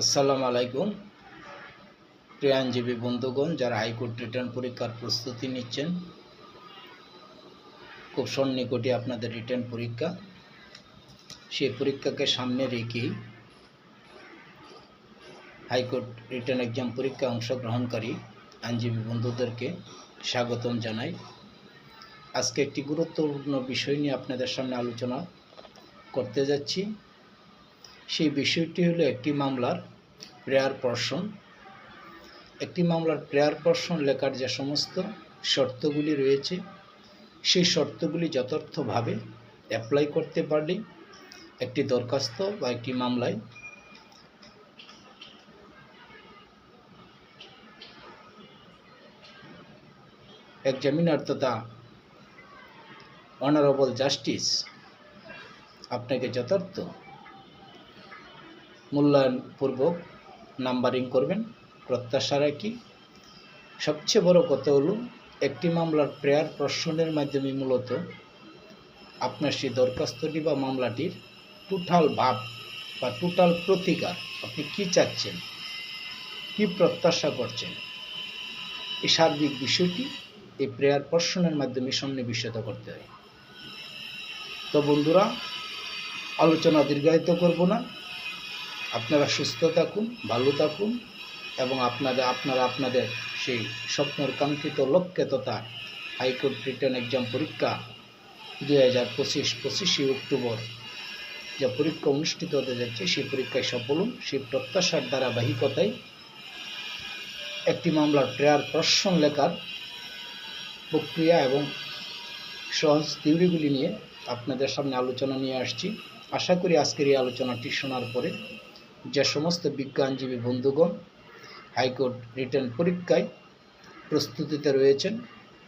আসসালামু আলাইকুম। প্রিয় আইনজীবী বন্ধুগণ, যারা হাইকোর্ট রিটার্ন পরীক্ষার প্রস্তুতি নিচ্ছেন, খুব সন্নিকটে আপনাদের রিটার্ন পরীক্ষা। সেই পরীক্ষাকে সামনে রেখেই হাইকোর্ট রিটার্ন এক্সাম পরীক্ষায় অংশগ্রহণকারী আইনজীবী বন্ধুদেরকে স্বাগতম জানাই। আজকে একটি গুরুত্বপূর্ণ বিষয় নিয়ে আপনাদের সামনে আলোচনা করতে যাচ্ছি। সেই বিষয়টি হলো একটি মামলার প্রেয়ার পর্ষণ। একটি মামলার প্রেয়ার পর্ষণ লেখার যে সমস্ত শর্তগুলি রয়েছে, সেই শর্তগুলি যথার্থভাবে অ্যাপ্লাই করতে পারলেই একটি দরখাস্ত বা একটি মামলায় এক্সামিনার তথা অনারেবল জাস্টিস আপনাকে যথার্থ মূল্যায়নপূর্বক নাম্বারিং করবেন। প্রত্যাশা রাখি। সবচেয়ে বড় কথা হলো, একটি মামলার প্রেয়ার প্রশ্নের মাধ্যমে মূলত আপনার সেই দরখাস্তটি বা মামলাটির টোটাল ভাব বা টোটাল প্রতিকার আপনি কি চাচ্ছেন, কি প্রত্যাশা করছেন, এই সার্বিক বিষয়টি এই প্রেয়ার প্রশ্নের মাধ্যমে সন্নিবেশিত করতে হয় তো বন্ধুরা, আলোচনা দীর্ঘায়িত করব না। আপনারা সুস্থ থাকুন, ভালো থাকুন এবং আপনারা আপনারা আপনাদের সেই স্বপ্নের কাঙ্ক্ষিত লক্ষ্যে তথা হাইকোর্ট রিটার্ন এক্সাম পরীক্ষা দুই হাজার পঁচিশ, পঁচিশে অক্টোবর যে পরীক্ষা অনুষ্ঠিত হতে যাচ্ছে, সেই পরীক্ষায় সফল হন। সেই প্রত্যাশার ধারাবাহিকতায় একটি মামলার প্রেয়ার প্রশ্ন লেখার প্রক্রিয়া এবং সহজ থিওরিগুলি নিয়ে আপনাদের সামনে আলোচনা নিয়ে আসছি। আশা করি আজকের এই আলোচনাটি শোনার পরে যে সমস্ত বিজ্ঞানজীবী বন্ধুগণ হাইকোর্ট রিটার্ন পরীক্ষায় প্রস্তুতিতে রয়েছেন,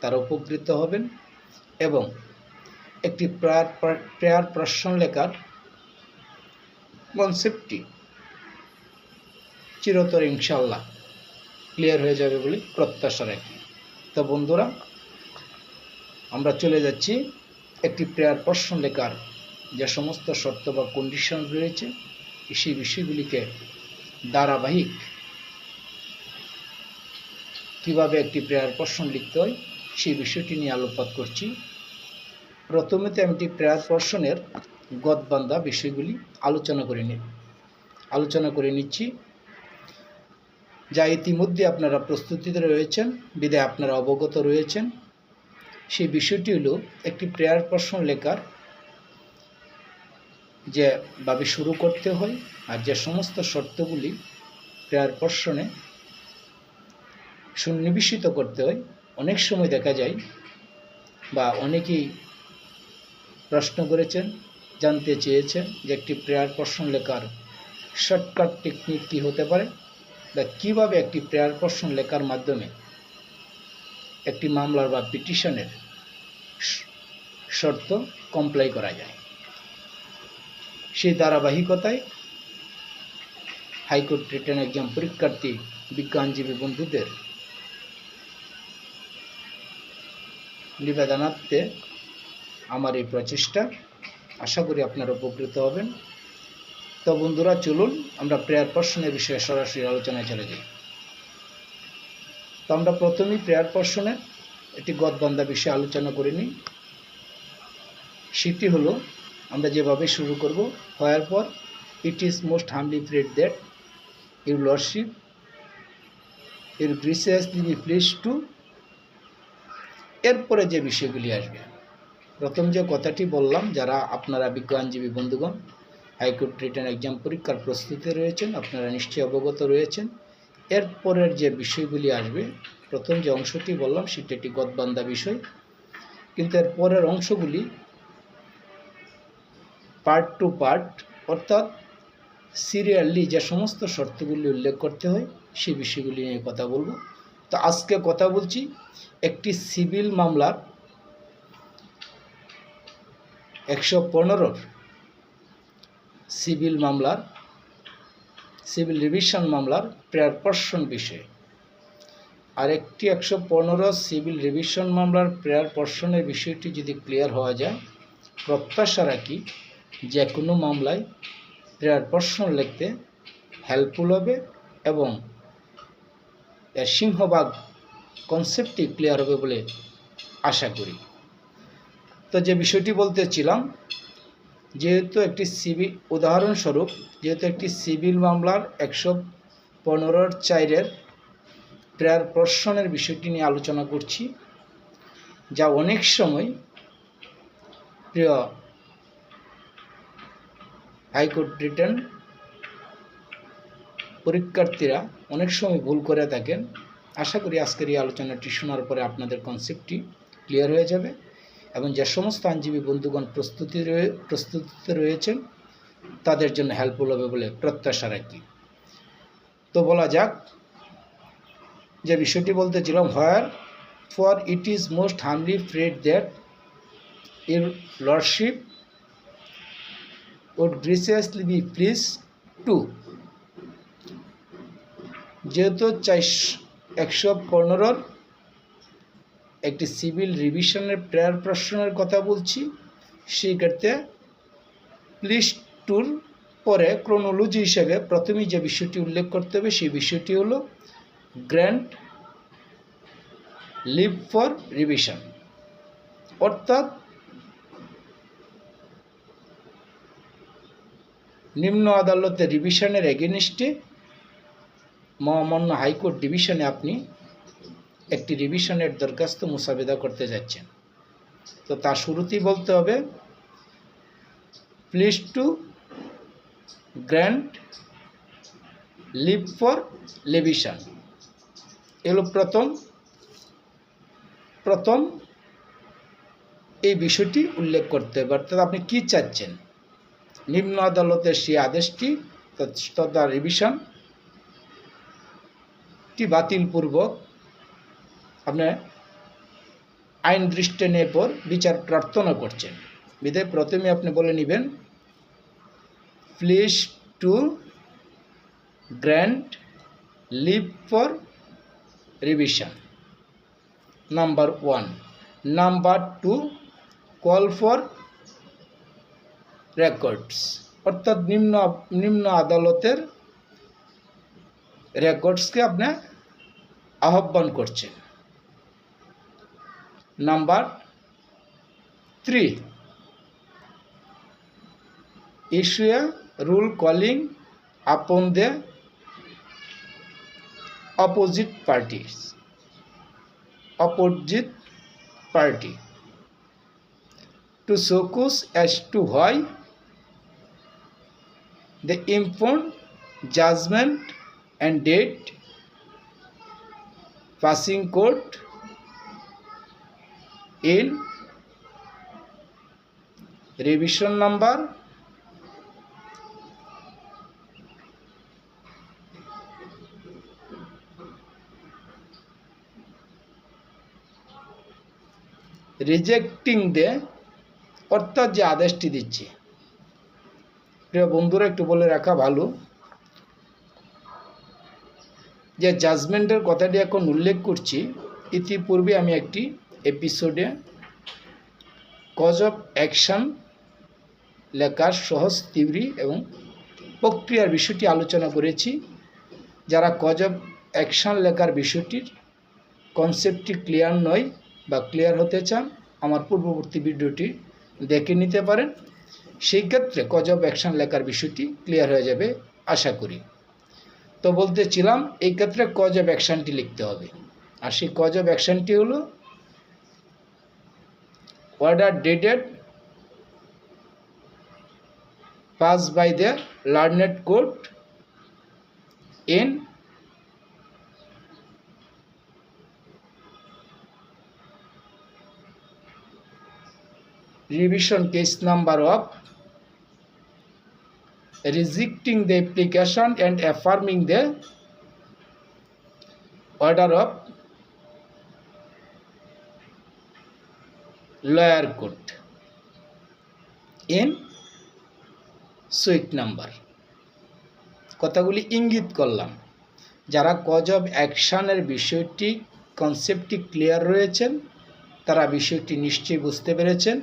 তারা উপকৃত হবেন এবং একটি প্রেয়ার প্রেয়ার প্রশ্ন লেখার কনসেপ্টটি চিরতর ইনশাল্লাহ ক্লিয়ার হয়ে যাবে বলে প্রত্যাশা রাখি। তো বন্ধুরা, আমরা চলে যাচ্ছি একটি প্রেয়ার প্রশ্ন লেখার যে সমস্ত শর্ত বা কন্ডিশন রয়েছে সেই বিষয়গুলিকে ধারাবাহিক কীভাবে একটি প্রেয়ার প্রশ্ন লিখতে হয়, সেই বিষয়টি নিয়ে আলোকপাত করছি। প্রথমেতে আমি একটি প্রেয়ার প্রশ্নের গদবান্ধা বিষয়গুলি আলোচনা করে নি আলোচনা করে নিচ্ছি। যা ইতিমধ্যে আপনারা প্রস্তুতিতে রয়েছেন, বিদায় আপনারা অবগত রয়েছেন। সেই বিষয়টি হলো একটি প্রেয়ার প্রশ্ন লেখার যে ভাবে শুরু করতে হয় আর যে সমস্ত শর্তগুলি প্রেয়ার প্রশ্নে সুনিবেশিত করতে হয়, অনেক সময় দেখা যায় বা অনেকেই প্রশ্ন করেছেন, জানতে চেয়েছেন যে একটি প্রেয়ার প্রশ্ন লেখার শর্টকাট টেকনিক কী হতে পারে বা কীভাবে একটি প্রেয়ার প্রশ্ন লেখার মাধ্যমে একটি মামলার বা পিটিশনের শর্ত কমপ্লাই করা যায়। সেই ধারাবাহিকতায় হাইকোর্ট রিটার্ন এক্সাম পরীক্ষার্থী, বিজ্ঞানজীবী বন্ধুদের নিবেদনার্থে আমার এই প্রচেষ্টা। আশা করি আপনারা উপকৃত হবেন। তো বন্ধুরা, চলুন আমরা প্রেয়ার প্রশ্নের বিষয়ে সরাসরি আলোচনায় চলে যাই। তো আমরা প্রথমেই প্রেয়ার প্রশ্নের একটি গদবান্ধা বিষয়ে আলোচনা করে নিই। সেটি হলো আমরা যেভাবে শুরু করব, হওয়ার পর it is most humbly prayed that your lordship your graciously please to এরপরে যে বিষয়গুলি আসবে। প্রথম যে কথাটি বললাম, যারা আপনারা বিজ্ঞানজীবী বন্ধুগণ হাইকোর্ট রিটার্ন এক্সাম পরীক্ষার প্রস্তুতি রয়েছেন, আপনারা নিশ্চয়ই অবগত রয়েছেন। এরপরের যে বিষয়গুলি আসবে, প্রথম যে অংশটি বললাম, সেটি একটি গদবান্ধা বিষয়। কিন্তু এর পরের অংশগুলি পার্ট টু পার্ট অর্থাৎ সিরিয়ালি যে সমস্ত শর্তগুলি উল্লেখ করতে হয় সেই বিষয়গুলি নিয়ে কথা বলব। তো আজকে কথা বলছি একটি সিভিল মামলার একশো পনেরোর সিভিল মামলার সিভিল রিভিশন মামলার প্রেয়ার পর্ষণ বিষয়ে। আর একটি একশো পনেরো সিভিল রিভিশন মামলার প্রেয়ার পর্ষণের বিষয়টি যদি ক্লিয়ার হওয়া যায়, প্রত্যাশা রাখি যে কোনো মামলায় প্রেয়ার প্রশ্ন লিখতে হেল্পফুল হবে এবং এর সিংহভাগ কনসেপ্টটি ক্লিয়ার হবে বলে আশা করি। তো যে বিষয়টি বলতেছিলাম, যেহেতু একটি সিভিল উদাহরণস্বরূপ যেহেতু একটি সিভিল মামলার একশো পনেরোর চাইরের প্রেয়ার প্রশ্নের বিষয়টি নিয়ে আলোচনা করছি, যা অনেক সময় প্রিয় হাইকোর্ট রিটার্ন পরীক্ষার্থীরা অনেক সময় ভুল করে থাকেন। আশা করি আজকের এই আলোচনাটি শোনার পরে আপনাদের কনসেপ্টটি ক্লিয়ার হয়ে যাবে এবং যে সমস্ত আইনজীবী বন্ধুগণ প্রস্তুতি প্রস্তুতিতে রয়েছেন, তাদের জন্য হেল্পফুল হবে বলে প্রত্যাশা রাখি। তো বলা যাক, যে বিষয়টি বলতেছিলাম wherefore it is most humbly prayed that your lordship would graciously be pleased to. যেহেতু একশো পনেরোর একটি সিভিল রিভিশনের প্রেয়ার প্রশ্নের কথা বলছি, সেই ক্ষেত্রে প্লিজ টুর পরে ক্রোনোলজি হিসেবে প্রথমেই যে বিষয়টি উল্লেখ করতে হবে, সেই বিষয়টি হলো গ্র্যান্ড লিভ ফর রিভিশন অর্থাৎ নিম্ন আদালতের রিভিশনের এগেনিস্টে মহামান্য হাইকোর্ট ডিভিশনে আপনি একটি রিভিশনের দরখাস্ত মুসাবেদা করতে যাচ্ছেন। তো তার শুরুতেই বলতে হবে please to grant leave for revision এলো প্রথম প্রথম এই বিষয়টি উল্লেখ করতে হবে। অর্থাৎ আপনি কী চাচ্ছেন? নিম্ন আদালতের সেই আদেশটি তথা রিভিশন টি বাতিলপূর্বক আপনি আইন দৃষ্টি নিয়ে পর বিচার প্রার্থনা করছেন। বিধায় প্রথমে আপনি বলে নেবেন please to grant leave for revision number one number two call for records অর্থাৎ নিম্ন নিম্ন আদালতের রেকর্ডসকে আপনি আহ্বান করছেন। Number three issue a rule calling upon the opposite parties opposite party to Sokus as to why the informed judgment and date passing court in revision number rejecting the অর্থাৎ যে আদেশটি দিচ্ছে প্রিয় বন্ধুরা, একটু বলে রাখা ভালো যে জাজমেন্টের কথাটি এখন উল্লেখ করছি। ইতিপূর্বে আমি একটি এপিসোডে কজ অফ অ্যাকশান লেখার সহজ তিউরি এবং প্রক্রিয়ার বিষয়টি আলোচনা করেছি। যারা কজ অফ অ্যাকশান লেখার বিষয়টির কনসেপ্টটি ক্লিয়ার নয় বা ক্লিয়ার হতে চান, আমার পূর্ববর্তী ভিডিওটি দেখে নিতে পারেন। সেই ক্ষেত্রে কজ অফ অ্যাকশান লেখার বিষয়টি ক্লিয়ার হয়ে যাবে, আশা করি। তো বলতেছিলাম, এই ক্ষেত্রে কজ অফ অ্যাকশানটি লিখতে হবে। আর সেই কজ অফ অ্যাকশানটি হলো order dated passed by the learned court in revision case number of rejecting the application and affirming the order of lower court in suit number কথাগুলি ইঙ্গিত করলাম। যারা কজ অব অ্যাকশানের বিষয়টি কনসেপ্টটি ক্লিয়ার রয়েছেন, তারা বিষয়টি নিশ্চয়ই বুঝতে পেরেছেন।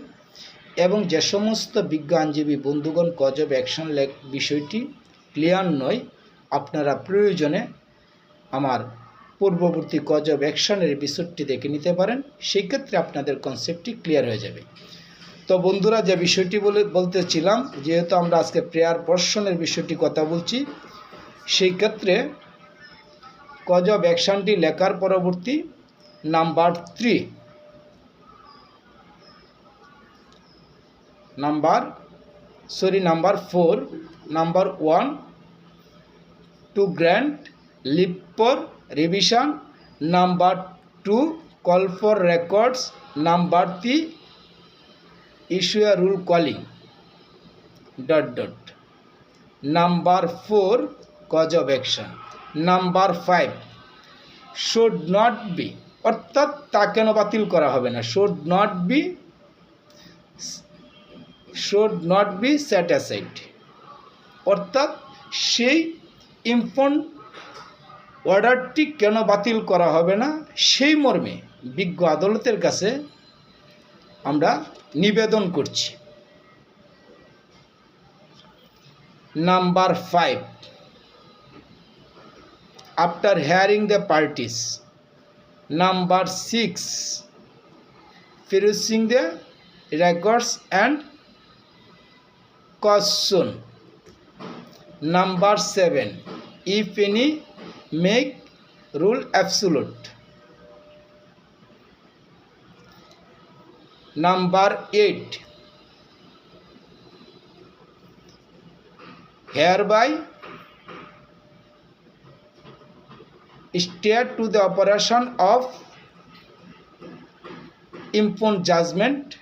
এবং যে সমস্ত বিজ্ঞানজীবী বন্ধুগণ কজ অব অ্যাকশন লেক বিষয়টি ক্লিয়ার নয়, আপনারা প্রয়োজনে আমার পূর্ববর্তী কজ অফ অ্যাকশনের এপিসোডটি দেখে নিতে পারেন। সেই ক্ষেত্রে আপনাদের কনসেপ্টটি ক্লিয়ার হয়ে যাবে। তো বন্ধুরা, যে বিষয়টি বলে, বলতেছিলাম, যেহেতু আমরা আজকে প্রেয়ার পর্ষণের বিষয়টি কথা বলছি, সেই ক্ষেত্রে কজ অফ অ্যাকশনটি লেখার পরবর্তী number three number sorry number four number one to grant leave for revision number two call for records number three issue a rule calling dot dot number four cause of action number five should not be অর্থাৎ তা কেন বাতিল করা হবে না? Should not be should not be set aside অর্থাৎ সেই ইম্পন অর্ডারটি কেন বাতিল করা হবে না? সেই মর্মে বিজ্ঞ আদালতের কাছে আমরা নিবেদন করছি। Number five after hearing the parties number six perusing the records and caution number 7 if any make rule absolute number 8 hereby state to the operation of impugn judgment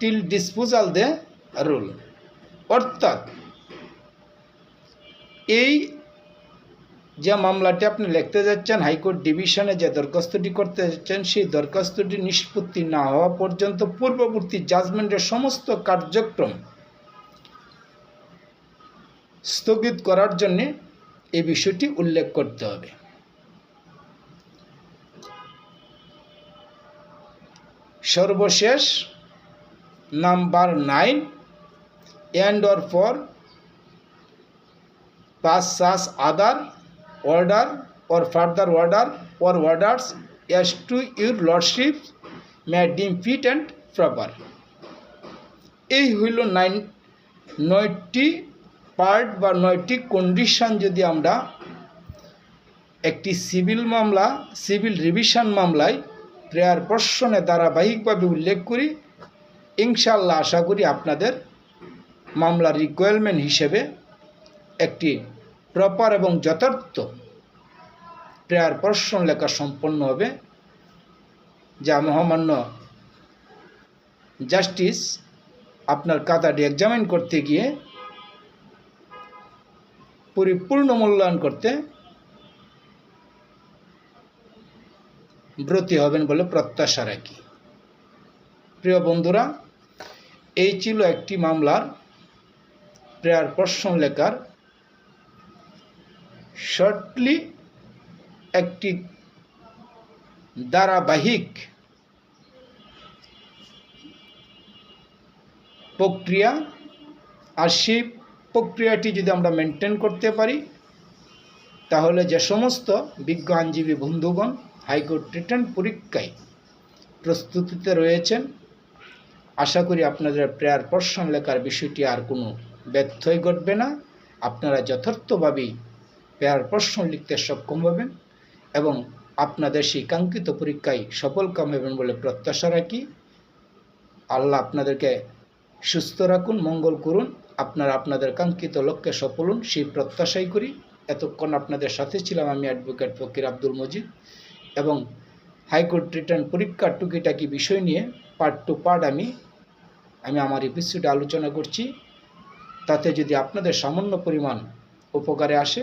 till disposal the rule অর্থাৎ, এই যে মামলাটি আপনি লিখতে যাচ্ছেন, high court ডিভিশনে যে দরখাস্তটি করতে যাচ্ছেন, সেই দরখাস্তটি নিষ্পত্তি না হওয়া পর্যন্ত পূর্ববর্তী জাজমেন্টের সমস্ত কার্যক্রম স্থগিত করার জন্যে এই বিষয়টি উল্লেখ করতে হবে। সর্বশেষ number nine and or for pass such other order or further order, or orders as to your lordship may deem fit and proper. এই হইল নাইন নয়টি পার্ট বা নয়টি কন্ডিশন যদি আমরা একটি সিভিল মামলা সিভিল রিভিশন মামলায় প্রেয়ার প্রশ্নে ধারাবাহিকভাবে উল্লেখ করি ইনশাল্লাহ আশা করি আপনাদের মামলার রিকোয়ারমেন্ট হিসেবে একটি প্রপার এবং যথার্থ প্রেয়ার প্রশ্ন লেখা সম্পন্ন হবে, যা মহামান্য জাস্টিস আপনার কাতাটি এক্সামিন করতে গিয়ে পরিপূর্ণ মূল্যায়ন করতে ব্রতী হবেন বলে প্রত্যাশা রাখি। প্রিয় বন্ধুরা, এই ছিল একটি মামলার প্রেয়ার প্রশ্ন লেখার শর্টলি একটি ধারাবাহিক প্রক্রিয়া আর সেই প্রক্রিয়াটি যদি আমরা মেনটেন করতে পারি, তাহলে যে সমস্ত বিজ্ঞ আইনজীবী বন্ধুগণ হাইকোর্ট রিটার্ন পরীক্ষায় প্রস্তুতিতে রয়েছেন, আশা করি আপনাদের প্রেয়ার প্রশ্ন লেখার বিষয়টি আর কোনো ব্যর্থই ঘটবে না। আপনারা যথার্থভাবেই পেয়ার প্রশ্ন লিখতে সক্ষম হবেন এবং আপনাদের সেই কাঙ্ক্ষিত পরীক্ষায় সফল কাম হবেন বলে প্রত্যাশা রাখি। আল্লাহ আপনাদেরকে সুস্থ রাখুন, মঙ্গল করুন। আপনারা আপনাদের কাঙ্ক্ষিত লক্ষ্যে সফল হন, সেই প্রত্যাশাই করি। এতক্ষণ আপনাদের সাথে ছিলাম আমি অ্যাডভোকেট ফকির আব্দুল মজিদ এবং হাইকোর্ট রিটার্ন পরীক্ষার টুকিটাকি বিষয় নিয়ে পার্ট টু পার্ট আমি আমি আমার এপিসোডে আলোচনা করছি। তাতে যদি আপনাদের সামান্য পরিমাণ উপকারে আসে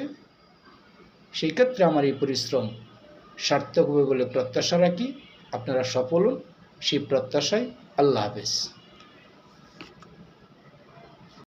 সেই ক্ষেত্রে আমার এই পরিশ্রম সার্থক হবে বলে প্রত্যাশা রাখি। আপনারা সফল হন। সেই প্রত্যাশায় আল্লাহ হাফেজ।